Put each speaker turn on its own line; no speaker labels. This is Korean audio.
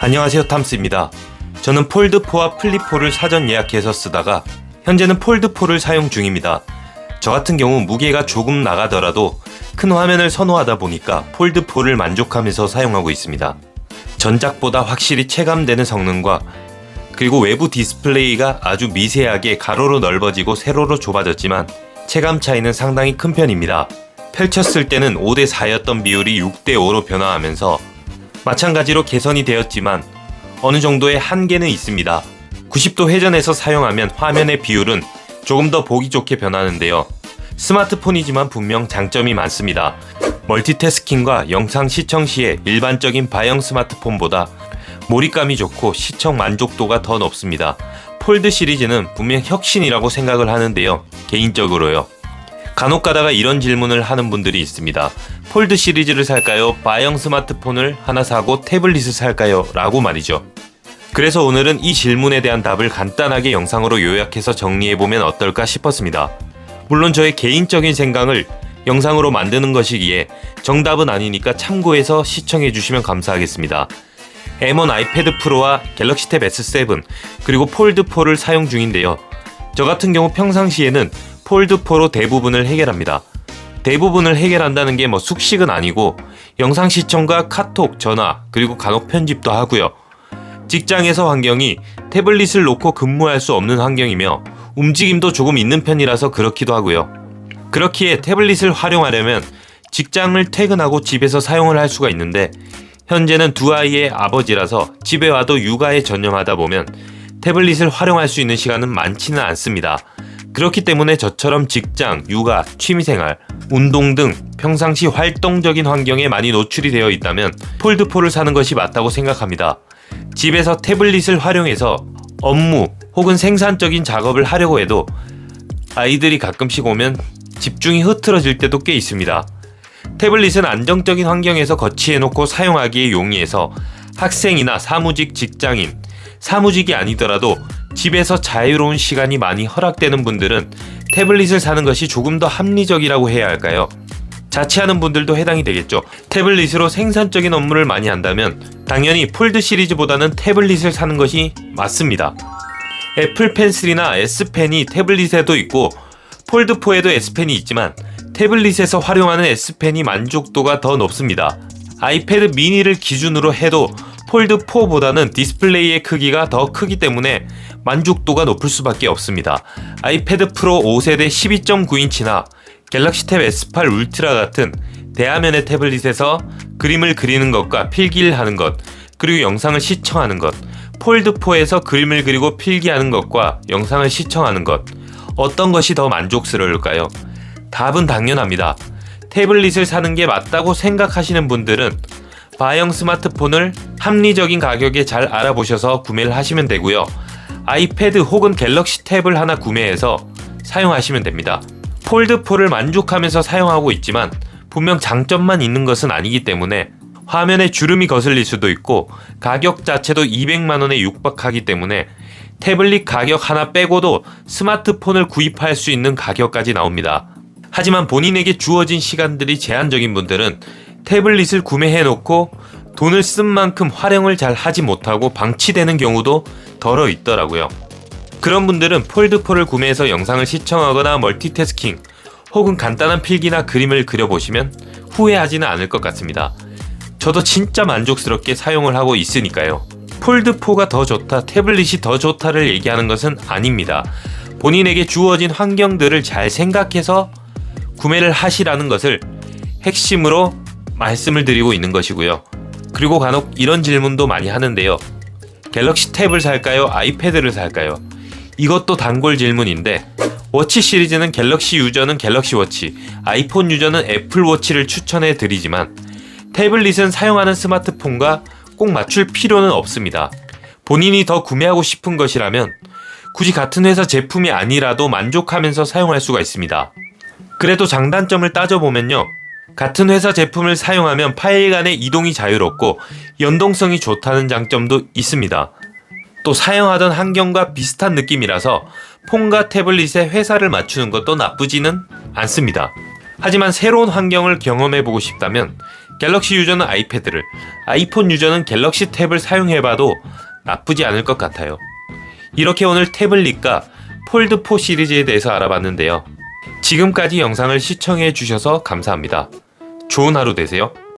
안녕하세요 탐스입니다. 저는 폴드4와 플립4를 사전 예약해서 쓰다가 현재는 폴드4를 사용 중입니다. 저 같은 경우 무게가 조금 나가더라도 큰 화면을 선호하다 보니까 폴드4를 만족하면서 사용하고 있습니다. 전작보다 확실히 체감되는 성능과 그리고 외부 디스플레이가 아주 미세하게 가로로 넓어지고 세로로 좁아졌지만 체감 차이는 상당히 큰 편입니다. 펼쳤을 때는 5대 4였던 비율이 6대 5로 변화하면서 마찬가지로 개선이 되었지만 어느 정도의 한계는 있습니다. 90도 회전해서 사용하면 화면의 비율은 조금 더 보기 좋게 변하는데요. 스마트폰이지만 분명 장점이 많습니다. 멀티태스킹과 영상 시청 시에 일반적인 바형 스마트폰보다 몰입감이 좋고 시청 만족도가 더 높습니다. 폴드 시리즈는 분명 혁신이라고 생각을 하는데요. 개인적으로요. 간혹 가다가 이런 질문을 하는 분들이 있습니다. 폴드 시리즈를 살까요? 바형 스마트폰을 하나 사고 태블릿을 살까요? 라고 말이죠. 그래서 오늘은 이 질문에 대한 답을 간단하게 영상으로 요약해서 정리해보면 어떨까 싶었습니다. 물론 저의 개인적인 생각을 영상으로 만드는 것이기에 정답은 아니니까 참고해서 시청해주시면 감사하겠습니다. M1 아이패드 프로와 갤럭시 탭 S7 그리고 폴드 4를 사용 중인데요. 저 같은 경우 평상시에는 폴드 4로 대부분을 해결합니다. 대부분을 해결한다는 게 뭐 숙식은 아니고 영상 시청과 카톡, 전화, 그리고 간혹 편집도 하고요. 직장에서 환경이 태블릿을 놓고 근무할 수 없는 환경이며 움직임도 조금 있는 편이라서 그렇기도 하고요. 그렇기에 태블릿을 활용하려면 직장을 퇴근하고 집에서 사용을 할 수가 있는데 현재는 두 아이의 아버지라서 집에 와도 육아에 전념하다 보면 태블릿을 활용할 수 있는 시간은 많지는 않습니다. 그렇기 때문에 저처럼 직장, 육아, 취미생활, 운동 등 평상시 활동적인 환경에 많이 노출이 되어 있다면 폴드4를 사는 것이 맞다고 생각합니다. 집에서 태블릿을 활용해서 업무 혹은 생산적인 작업을 하려고 해도 아이들이 가끔씩 오면 집중이 흐트러질 때도 꽤 있습니다. 태블릿은 안정적인 환경에서 거치해놓고 사용하기에 용이해서 학생이나 사무직 직장인, 사무직이 아니더라도 집에서 자유로운 시간이 많이 허락되는 분들은 태블릿을 사는 것이 조금 더 합리적이라고 해야 할까요? 자취하는 분들도 해당이 되겠죠. 태블릿으로 생산적인 업무를 많이 한다면 당연히 폴드 시리즈보다는 태블릿을 사는 것이 맞습니다. 애플 펜슬이나 S펜이 태블릿에도 있고 폴드4에도 S펜이 있지만 태블릿에서 활용하는 S펜이 만족도가 더 높습니다. 아이패드 미니를 기준으로 해도 폴드 4보다는 디스플레이의 크기가 더 크기 때문에 만족도가 높을 수밖에 없습니다. 아이패드 프로 5세대 12.9인치나 갤럭시 탭 S8 울트라 같은 대화면의 태블릿에서 그림을 그리는 것과 필기를 하는 것, 그리고 영상을 시청하는 것, 폴드4에서 그림을 그리고 필기하는 것과 영상을 시청하는 것, 어떤 것이 더 만족스러울까요? 답은 당연합니다. 태블릿을 사는 게 맞다고 생각하시는 분들은 바형 스마트폰을 합리적인 가격에 잘 알아보셔서 구매를 하시면 되고요. 아이패드 혹은 갤럭시 탭을 하나 구매해서 사용하시면 됩니다. 폴드4를 만족하면서 사용하고 있지만 분명 장점만 있는 것은 아니기 때문에 화면에 주름이 거슬릴 수도 있고 가격 자체도 200만원에 육박하기 때문에 태블릿 가격 하나 빼고도 스마트폰을 구입할 수 있는 가격까지 나옵니다. 하지만 본인에게 주어진 시간들이 제한적인 분들은 태블릿을 구매해 놓고 돈을 쓴 만큼 활용을 잘 하지 못하고 방치되는 경우도 덜어 있더라고요. 그런 분들은 폴드4를 구매해서 영상을 시청하거나 멀티태스킹 혹은 간단한 필기나 그림을 그려보시면 후회하지는 않을 것 같습니다. 저도 진짜 만족스럽게 사용을 하고 있으니까요. 폴드4가 더 좋다, 태블릿이 더 좋다를 얘기하는 것은 아닙니다. 본인에게 주어진 환경들을 잘 생각해서 구매를 하시라는 것을 핵심으로 말씀을 드리고 있는 것이고요. 그리고 간혹 이런 질문도 많이 하는데요. 갤럭시 탭을 살까요? 아이패드를 살까요? 이것도 단골 질문인데 워치 시리즈는 갤럭시 유저는 갤럭시 워치, 아이폰 유저는 애플 워치를 추천해 드리지만 태블릿은 사용하는 스마트폰과 꼭 맞출 필요는 없습니다. 본인이 더 구매하고 싶은 것이라면 굳이 같은 회사 제품이 아니라도 만족하면서 사용할 수가 있습니다. 그래도 장단점을 따져보면요. 같은 회사 제품을 사용하면 파일 간의 이동이 자유롭고 연동성이 좋다는 장점도 있습니다. 또 사용하던 환경과 비슷한 느낌이라서 폰과 태블릿에 회사를 맞추는 것도 나쁘지는 않습니다. 하지만 새로운 환경을 경험해보고 싶다면 갤럭시 유저는 아이패드를, 아이폰 유저는 갤럭시 탭을 사용해봐도 나쁘지 않을 것 같아요. 이렇게 오늘 태블릿과 폴드4 시리즈에 대해서 알아봤는데요. 지금까지 영상을 시청해 주셔서 감사합니다. 좋은 하루 되세요.